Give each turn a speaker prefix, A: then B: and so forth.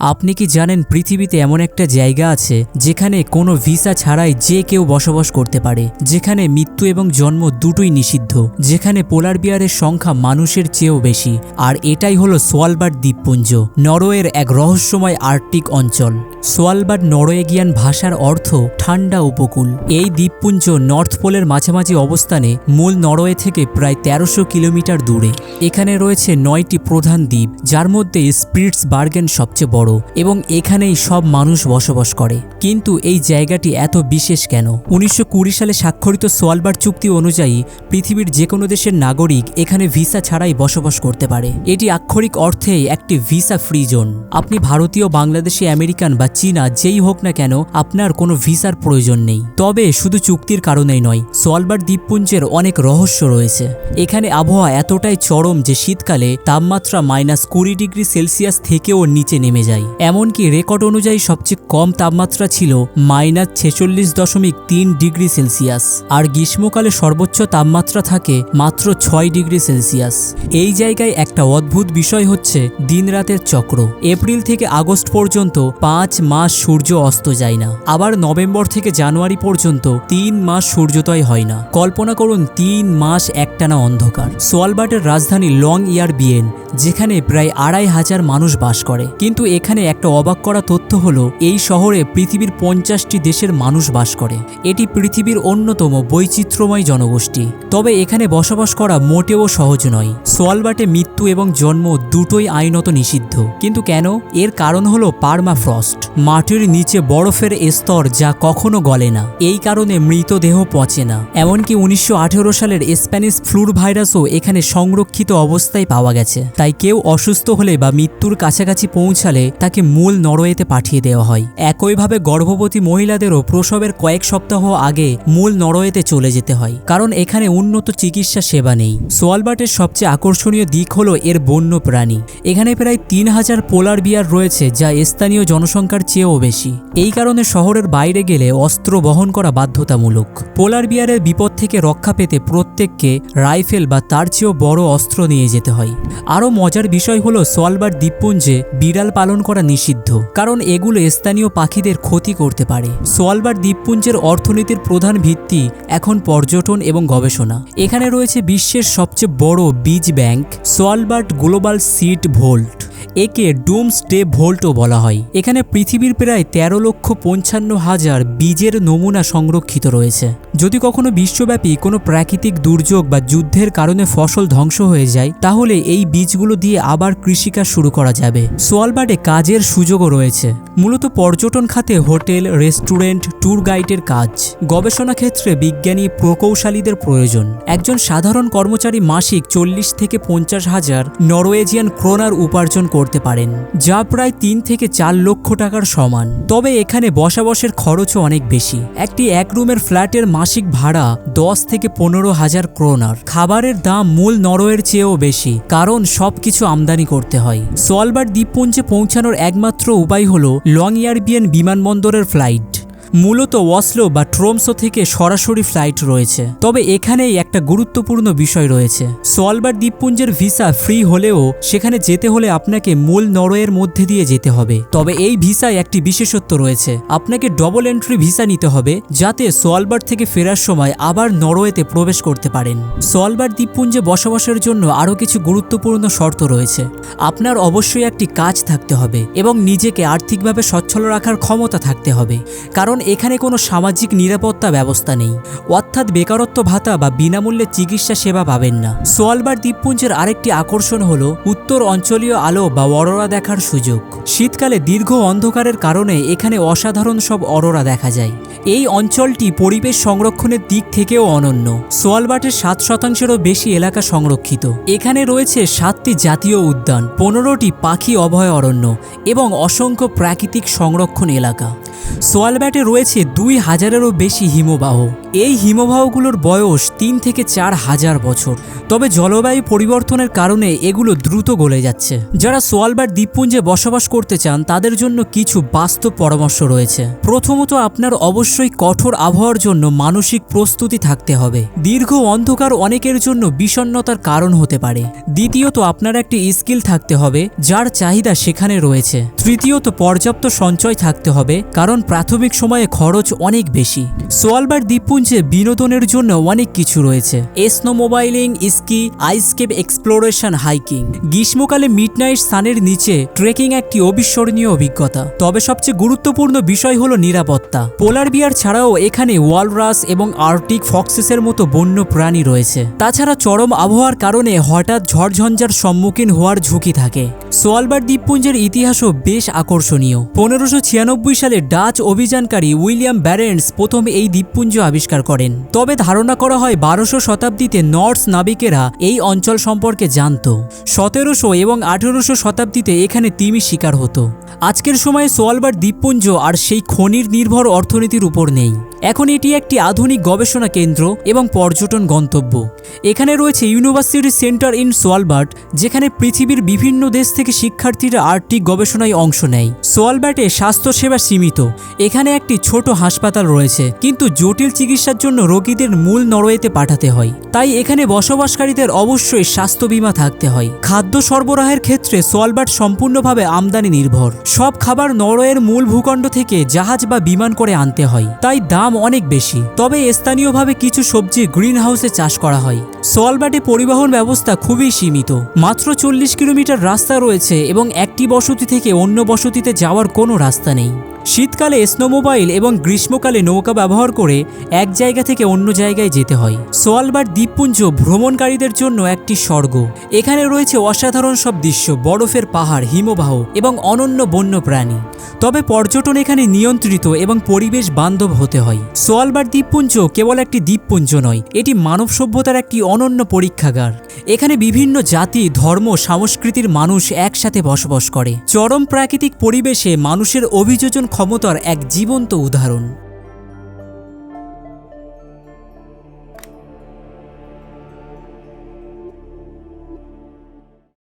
A: আপনি কি জানেন পৃথিবীতে এমন একটা জায়গা আছে যেখানে কোনো ভিসা ছাড়াই যে কেউ বসবাস করতে পারে? যেখানে মৃত্যু এবং জন্ম দুটোই নিষিদ্ধ। যেখানে পোলার বিয়ারের সংখ্যা মানুষের চেয়েও বেশি। আর এটাই হলো সোয়ালবার্ড দ্বীপপুঞ্জ, নরওয়ের এক রহস্যময় আর্কটিক অঞ্চল। সোয়ালবার্ড নরওয়েগিয়ান ভাষার অর্থ ঠান্ডা উপকূল। এই দ্বীপপুঞ্জ নর্থ পোলের মাঝামাঝি অবস্থানে মূল নরওয়ে থেকে প্রায় তেরোশো কিলোমিটার দূরে। এখানে রয়েছে নয়টি প্রধান দ্বীপ, যার মধ্যে স্পিরিটস বার্গেন সবচেয়ে বড়। এবং এখানেই সব মানুষ বসবাস করে। কিন্তু এই জায়গাটি এত বিশেষ কেন? উনিশশো কুড়ি সালে স্বাক্ষরিত সোয়ালবার্ড চুক্তি অনুযায়ী পৃথিবীর যে কোনো দেশের নাগরিক এখানে ভিসা ছাড়াই বসবাস করতে পারে। এটি আক্ষরিক অর্থে একটি ভিসা ফ্রি জোন। আপনি ভারতীয়, বাংলাদেশি, আমেরিকান বা চীনা যেই হোক না কেন আপনার কোনো ভিসার প্রয়োজন নেই। তবে শুধু চুক্তির কারণেই নয় সোয়ালবার্ড দ্বীপপুঞ্জের অনেক রহস্য রয়েছে। এখানে আবহাওয়া এতটাই চরম যে শীতকালে তাপমাত্রা মাইনাস কুড়ি ডিগ্রি সেলসিয়াস থেকেও নিচে নেমে যায়। এমনকি রেকর্ড অনুযায়ী সবচেয়ে কম তাপমাত্রা ছিল মাইনাস ছেচল্লিশ দশমিক তিন ডিগ্রি সেলসিয়াস। আর গ্রীষ্মকালে সর্বোচ্চ তাপমাত্রা থাকে মাত্র ছয় ডিগ্রি সেলসিয়াস। এই জায়গায় একটা অদ্ভুত বিষয় হচ্ছে দিন রাতের চক্র। এপ্রিল থেকে আগস্ট পর্যন্ত পাঁচ মাস সূর্য অস্ত যায় না। আবার নভেম্বর থেকে জানুয়ারি পর্যন্ত তিন মাস সূর্যোদয় হয় না। কল্পনা করুন তিন মাস একটানা অন্ধকার। সোয়ালবার্ডের রাজধানী লং ইয়ার বিয়েন যেখানে প্রায় আড়াই হাজার মানুষ বাস করে। কিন্তু এখানে একটা অবাক করা তথ্য হলো, এই শহরে পৃথিবীর পঞ্চাশটি দেশের মানুষ বাস করে। এটি পৃথিবীর অন্যতম বৈচিত্র্যময় জনগোষ্ঠী। তবে এখানে বসবাস করা মোটেও সহজ নয়। সোয়ালবাটে মৃত্যু এবং জন্ম দুটোই আইনত নিষিদ্ধ। কিন্তু কেন? এর কারণ হলো পারমা ফ্রস্ট মাটির নিচে বরফের স্তর যা কখনো গলে না। এই কারণে মৃতদেহ পচে না। এমনকি উনিশশো আঠেরো সালের স্প্যানিশ ফ্লুর ভাইরাসও এখানে সংরক্ষিত অবস্থায় পাওয়া গেছে। তাই কেউ অসুস্থ হলে বা মৃত্যুর কাছাকাছি পৌঁছালে তাকে মূল নরওয়েতে পাঠিয়ে দেওয়া হয়। একইভাবে গর্ভবতী মহিলাদেরও প্রসবের কয়েক সপ্তাহ আগে মূল নরওয়েতে চলে যেতে হয়, কারণ এখানে উন্নত চিকিৎসা সেবা নেই। সোয়ালবার্টের সবচেয়ে আকর্ষণীয় দিক হলো এর বন্য প্রাণী। এখানে প্রায় তিন হাজার পোলার বিয়ার রয়েছে, যা স্থানীয় জনসংখ্যার চেয়েও বেশি। এই কারণে শহরের বাইরে গেলে অস্ত্র বহন করা বাধ্যতামূলক। পোলার বিয়ারের বিপদ থেকে রক্ষা পেতে প্রত্যেককে রাইফেল বা তার চেয়েও বড় অস্ত্র নিয়ে যেতে হয়। আরও মজার বিষয় হলো সোয়ালবার দ্বীপপুঞ্জে বিড়াল পালন করা নিষিদ্ধ, কারণ এগুলো স্থানীয় পাখিদের ক্ষতি করতে পারে। সোয়ালবার দ্বীপপুঞ্জের অর্থনীতির প্রধান ভিত্তি এখন পর্যটন এবং গবেষণা। এখানে রয়েছে বিশ্বের সবচেয়ে বড় বীজ bank, Svalbard global seed vault. একে ডুমস ডে ভোল্টও বলা হয়। এখানে পৃথিবীর প্রায় তেরো লক্ষ পঞ্চান্ন হাজার বীজের নমুনা সংরক্ষিত রয়েছে। যদি কখনো বিশ্বব্যাপী কোনো প্রাকৃতিক দুর্যোগ বা যুদ্ধের কারণে ফসল ধ্বংস হয়ে যায়, তাহলে এই বীজগুলো দিয়ে আবার কৃষিকাজ শুরু করা যাবে। সোয়ালবার্ডে কাজের সুযোগও রয়েছে। মূলত পর্যটন খাতে হোটেল, রেস্টুরেন্ট, ট্যুর গাইডের কাজ। গবেষণা ক্ষেত্রে বিজ্ঞানী প্রকৌশলীদের প্রয়োজন। একজন সাধারণ কর্মচারী মাসিক চল্লিশ থেকে পঞ্চাশ হাজার নরওয়েজিয়ান ক্রোনার উপার্জন করতে পারেন, যা প্রায় তিন থেকে চার লক্ষ টাকার সমান। তবে এখানে বসাবসের খরচও অনেক বেশি। একটি এক রুমের ফ্ল্যাটের মাসিক ভাড়া দশ থেকে পনেরো হাজার ক্রোনার। খাবারের দাম মূল নরওয়ের চেয়েও বেশি, কারণ সবকিছু আমদানি করতে হয়। সোয়ালবার দ্বীপপুঞ্জে পৌঁছানোর একমাত্র উপায় হল লং ইয়ারবিয়ান বিমানবন্দরের ফ্লাইট। মূলত ওয়াসলো বা ট্রোমসো থেকে সরাসরি ফ্লাইট রয়েছে। তবে এখানেই একটা গুরুত্বপূর্ণ বিষয় রয়েছে। সোয়ালবার দ্বীপপুঞ্জের ভিসা ফ্রি হলেও সেখানে যেতে হলে আপনাকে মূল নরওয়ের মধ্যে দিয়ে যেতে হবে। তবে এই ভিসায় একটি বিশেষত্ব রয়েছে। আপনাকে ডবল এন্ট্রি ভিসা নিতে হবে, যাতে সোয়ালবার থেকে ফেরার সময় আবার নরওয়েতে প্রবেশ করতে পারেন। সোয়ালবার দ্বীপপুঞ্জে বসবাসের জন্য আরও কিছু গুরুত্বপূর্ণ শর্ত রয়েছে। আপনার অবশ্যই একটি কাজ থাকতে হবে এবং নিজেকে আর্থিকভাবে সচ্ছল রাখার ক্ষমতা থাকতে হবে। কারণ এখানে কোনো সামাজিক নিরাপত্তা ব্যবস্থা নেই। অর্থাৎ বেকারত্ব ভাতা বা বিনামূল্যে চিকিৎসা সেবা পাবেন না। সোয়ালবার দ্বীপপুঞ্জের আরেকটি আকর্ষণ হল উত্তর অঞ্চলীয় আলো বা অরোরা দেখার সুযোগ। শীতকালে দীর্ঘ অন্ধকারের কারণে এখানে অসাধারণ সব অরোরা দেখা যায়। এই অঞ্চলটি পরিবেশ সংরক্ষণের দিক থেকেও অনন্য। সোয়ালবার্টের সাত শতাংশেরও বেশি এলাকা সংরক্ষিত। এখানে রয়েছে সাতটি জাতীয় উদ্যান, পনেরোটি পাখি অভয়ারণ্য এবং অসংখ্য প্রাকৃতিক সংরক্ষণ এলাকা। সোয়ালব্যাটে রয়েছে দুই হাজারেরও বেশি হিমবাহ। এই হিমবাহগুলোর বয়স তিন থেকে চার হাজার বছর। তবে জলবায়ু পরিবর্তনের কারণে এগুলো দ্রুত গলে যাচ্ছে। যারা সোয়ালবার দ্বীপপুঞ্জে বসবাস করতে চান, তাদের জন্য কিছু বাস্তব পরামর্শ রয়েছে। প্রথমত, আপনার অবশ্যই কঠোর আবহাওয়ার জন্য মানসিক প্রস্তুতি থাকতে হবে। দীর্ঘ অন্ধকার অনেকের জন্য বিষণ্ণতার কারণ হতে পারে। দ্বিতীয়ত, আপনার একটি স্কিল থাকতে হবে, যার চাহিদা সেখানে রয়েছে। তৃতীয়ত, পর্যাপ্ত সঞ্চয় থাকতে হবে, কারণ প্রাথমিক সময়ে খরচ অনেক বেশি। সোয়ালবার দ্বীপপুঞ্জে বিনোদনের জন্য অনেক কিছু রয়েছে। Snowmobiling ski, icecap exploration, hiking. গ্রীষ্মকালে মিডনাইট সানের নিচে ট্রেকিং একটি অবিস্মরণীয় অভিজ্ঞতা। তবে সবচেয়ে গুরুত্বপূর্ণ বিষয় হলো নিরাপত্তা। পোলার বিয়ার ছাড়াও এখানে ওয়ালরাস এবং আর্টিক ফক্সেসের মতো বন্য প্রাণী রয়েছে। তাছাড়া চরম আবহাওয়ার কারণে হঠাৎ ঝড়ঝঞ্ঝার সম্মুখীন হওয়ার ঝুঁকি থাকে। সোয়ালবার দ্বীপপুঞ্জের ইতিহাসও বেশ আকর্ষণীয়। পনেরোশো ছিয়ানব্বই সালে ডাচ অভিযানকারী উইলিয়াম ব্যারেন্স প্রথম এই দ্বীপপুঞ্জ আবিষ্কার করেন। তবে ধারণা করা হয় বারোশো শতাব্দীতে নর্স নাবিকেরা এই অঞ্চল সম্পর্কে জানত। সতেরোশো এবং আঠেরোশো শতাব্দীতে এখানে তিমি শিকার হতো। আজকের সময়ে সোয়ালবার দ্বীপপুঞ্জ আর সেই খনির নির্ভর অর্থনীতির উপর নেই। এখন এটি একটি আধুনিক গবেষণা কেন্দ্র এবং পর্যটন গন্তব্য। এখানে রয়েছে ইউনিভার্সিটি সেন্টার ইন সোয়ালবার্ট যেখানে পৃথিবীর বিভিন্ন দেশ থেকে শিক্ষার্থীরা আর্টিক গবেষণায় অংশ নেয়। সোয়ালবার্টে স্বাস্থ্যসেবা সীমিত। এখানে একটি ছোট হাসপাতাল রয়েছে, কিন্তু জটিল চিকিৎসার জন্য রোগীদের মূল নরওয়েতে পাঠাতে হয়। তাই এখানে বসবাসকারীদের অবশ্যই স্বাস্থ্য বীমা থাকতে হয়। খাদ্য সরবরাহের ক্ষেত্রে সোয়ালবার্ট সম্পূর্ণভাবে আমদানি নির্ভর। সব খাবার নরওয়ের মূল ভূখণ্ড থেকে জাহাজ বা বিমান করে আনতে হয়। তাই দাম অনেক বেশি। তবে স্থানীয়ভাবে কিছু সবজি গ্রিন হাউসে চাষ করা হয়। সোয়ালবাটে পরিবহন ব্যবস্থা খুবই সীমিত। মাত্র চল্লিশ কিলোমিটার রাস্তা রয়েছে এবং একটি বসতি থেকে অন্য বসতিতে যাওয়ার কোনো রাস্তা নেই। শীতকালে স্নোমোবাইল এবং গ্রীষ্মকালে নৌকা ব্যবহার করে এক জায়গা থেকে অন্য জায়গায় যেতে হয়। সোয়ালবার দ্বীপপুঞ্জ ভ্রমণকারীদের জন্য একটি স্বর্গ। এখানে রয়েছে অসাধারণ সব দৃশ্য, বরফের পাহাড়, হিমবাহ এবং অনন্য বন্য প্রাণী। তবে পর্যটন এখানে নিয়ন্ত্রিত এবং পরিবেশ বান্ধব হতে হয়। সোয়ালবার দ্বীপপুঞ্জ কেবল একটি দ্বীপপুঞ্জ নয়, এটি মানব সভ্যতার একটি অনন্য পরীক্ষাগার। এখানে বিভিন্ন জাতি, ধর্ম, সংস্কৃতির মানুষ একসাথে বসবাস করে। চরম প্রাকৃতিক পরিবেশে মানুষের অভিযোজন ক্ষমতার এক জীবন্ত উদাহরণ।